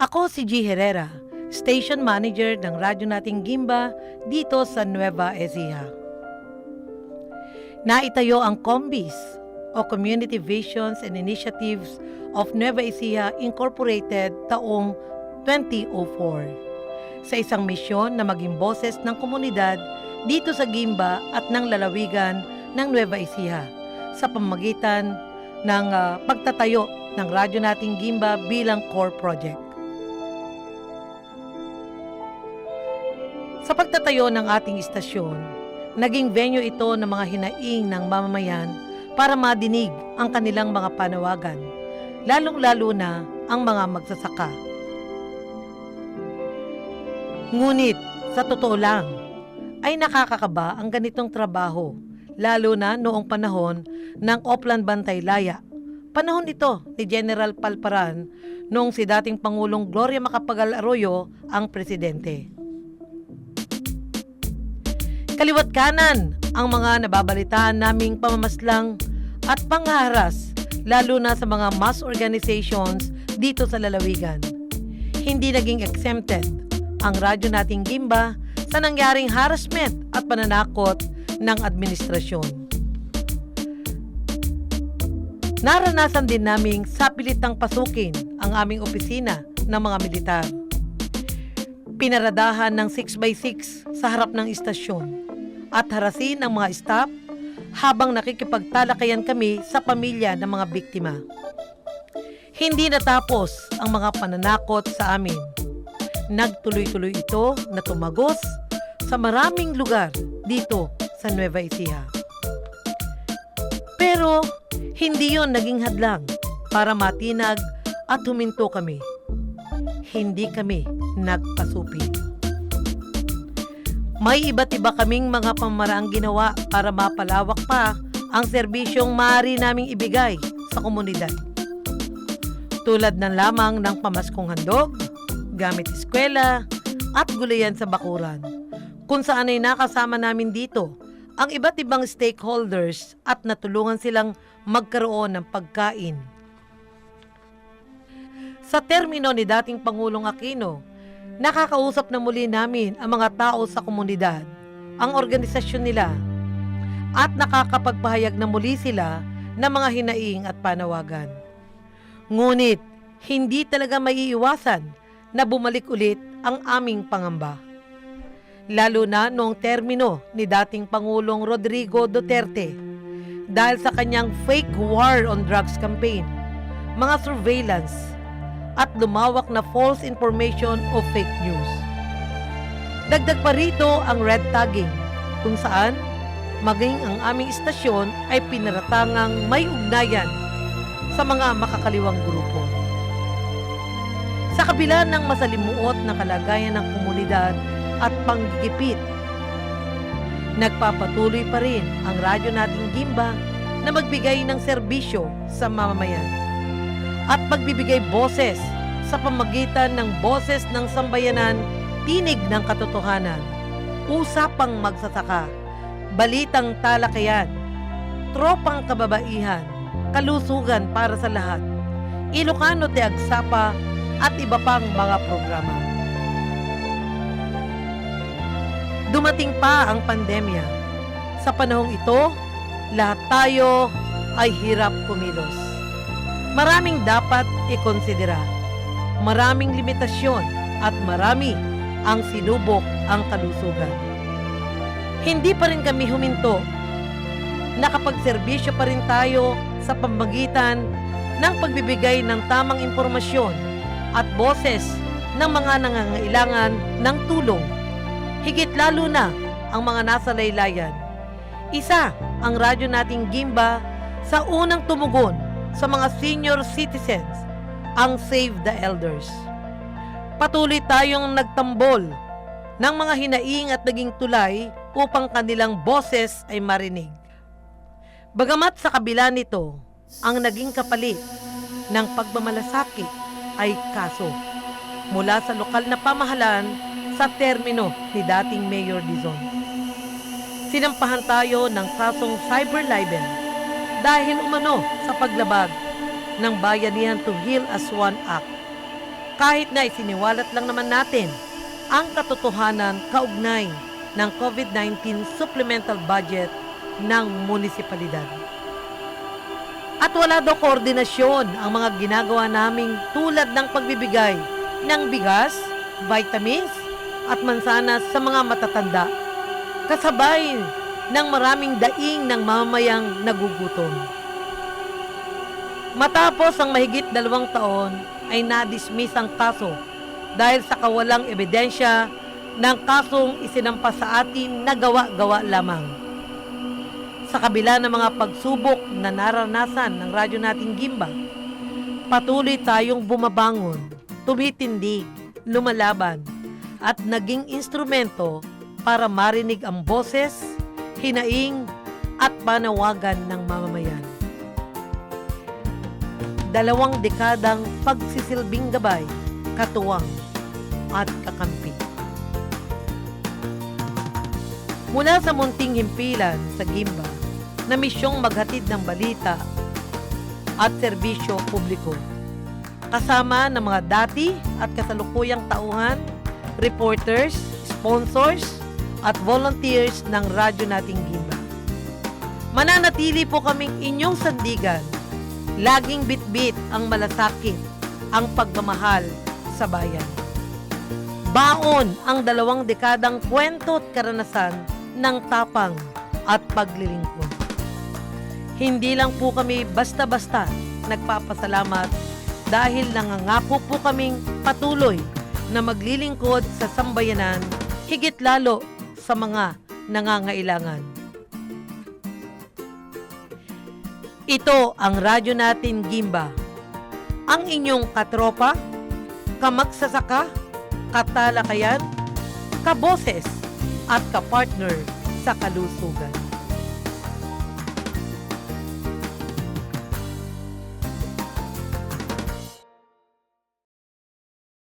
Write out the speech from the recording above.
Ako si G. Herrera, station manager ng radyo nating Gimba dito sa Nueva Ecija. Naitayo ang COMBIS o Community Visions and Initiatives of Nueva Ecija Incorporated taong 2004 sa isang misyon na maging boses ng komunidad dito sa Gimba at ng lalawigan ng Nueva Ecija sa pamagitan ng ah, pagtatayo ng radyo nating Gimba bilang core project. Sa pagtatayo ng ating istasyon, naging venue ito ng mga hinaing ng mamamayan para madinig ang kanilang mga panawagan, lalong-lalo na ang mga magsasaka. Ngunit, sa totoo lang, ay nakakakaba ang ganitong trabaho, lalo na noong panahon ng Oplan Bantay Laya. Panahon ito ni General Palparan noong si dating Pangulong Gloria Macapagal Arroyo ang presidente. Kaliwat kanan ang mga nababalitaan naming pamamaslang at pangharas lalo na sa mga mass organizations dito sa lalawigan. Hindi naging exempted ang radyo nating Gimba sa nangyaring harassment at pananakot ng administrasyon. Naranasan din naming sapilitang pasukin ang aming opisina ng mga militar. Pinaradahan ng 6x6 sa harap ng istasyon at harasin ang mga staff habang nakikipagtalakayan kami sa pamilya ng mga biktima. Hindi natapos ang mga pananakot sa amin. Nagtuloy-tuloy ito na tumagos sa maraming lugar dito sa Nueva Ecija. Pero hindi yon naging hadlang para matinag at huminto kami. Hindi kami nagpasupi. May iba't iba kaming mga pamaraang ginawa para mapalawak pa ang serbisyong maaari naming ibigay sa komunidad. Tulad ng lamang ng pamaskong handog, gamit eskwela, at gulayan sa bakuran, kung saan ay nakasama namin dito ang iba't ibang stakeholders at natulungan silang magkaroon ng pagkain. Sa termino ni dating Pangulong Aquino, nakakausap na muli namin ang mga tao sa komunidad, ang organisasyon nila, at nakakapagpahayag na muli sila ng mga hinaing at panawagan. Ngunit, hindi talaga maiiwasan na bumalik ulit ang aming pangamba. Lalo na noong termino ni dating Pangulong Rodrigo Duterte dahil sa kanyang fake war on drugs campaign, mga surveillance, at lumawak na false information o fake news. Dagdag pa rito ang red tagging kung saan maging ang aming istasyon ay pinaratangang may ugnayan sa mga makakaliwang grupo. Sa kabila ng masalimuot na kalagayan ng komunidad at panggigipit, nagpapatuloy pa rin ang radyo nating Gimba na magbigay ng serbisyo sa mamamayan at pagbibigay boses sa pamagitan ng boses ng sambayanan, tinig ng katotohanan, usapang magsasaka, balitang talakayan, tropang kababaihan, kalusugan para sa lahat, Ilocano de Agsapa at iba pang mga programa. Dumating pa ang pandemya. Sa panahong ito, lahat tayo ay hirap kumilos. Maraming dapat ikonsidera. Maraming limitasyon at marami ang sinubok ang kalusugan. Hindi pa rin kami huminto. Nakapagserbisyo pa rin tayo sa pamamagitan ng pagbibigay ng tamang impormasyon at boses ng mga nangangailangan ng tulong. Higit lalo na ang mga nasa laylayan. Isa ang radyo nating Gimba sa unang tumugon sa mga senior citizens, ang Save the Elders. Patuloy tayong nagtambol ng mga hinaing at naging tulay upang kanilang boses ay marinig. Bagamat sa kabila nito, ang naging kapalit ng pagmamalasakit ay kaso mula sa lokal na pamahalaan sa termino ni dating Mayor Dizon. Sinampahan tayo ng kasong cyber libel dahil umano sa paglabag ng Bayanihan to Heal as One Act. kahit na isiniwalat lang naman natin ang katotohanan kaugnay ng COVID-19 supplemental budget ng munisipalidad. At wala daw koordinasyon ang mga ginagawa naming tulad ng pagbibigay ng bigas, vitamins, at mansanas sa mga matatanda. Kasabay ng maraming daing ng mamamayang nagugutom. Matapos ang mahigit dalawang taon ay nadismiss ang kaso dahil sa kawalang ebidensya ng kasong isinampa sa atin na gawa-gawa lamang. Sa kabila ng mga pagsubok na naranasan ng radyo nating Gimba, patuloy tayong bumabangon, tumitindig, lumalaban, at naging instrumento para marinig ang boses, hinaing, at panawagan ng mamamayan. Dalawang dekadang pagsisilbing gabay, katuwang, at kakampi. Mula sa munting himpilan sa Gimba na misyong maghatid ng balita at serbisyo publiko. Kasama ng mga dati at kasalukuyang tauhan, reporters, sponsors, at volunteers ng radyo nating Gimba. Mananatili po kaming inyong sandigan. Laging bitbit ang malasakit, ang pagmamahal sa bayan. Baon ang dalawang dekadang kwento at karanasan ng tapang at paglilingkod. Hindi lang po kami basta-basta nagpapasalamat dahil nangangako po kaming patuloy na maglilingkod sa sambayanan higit lalo sa mga nangangailangan. Ito ang radyo natin Gimba. Ang inyong katropa, kamagsasaka, katalakayan, kaboses, at kapartner sa kalusugan.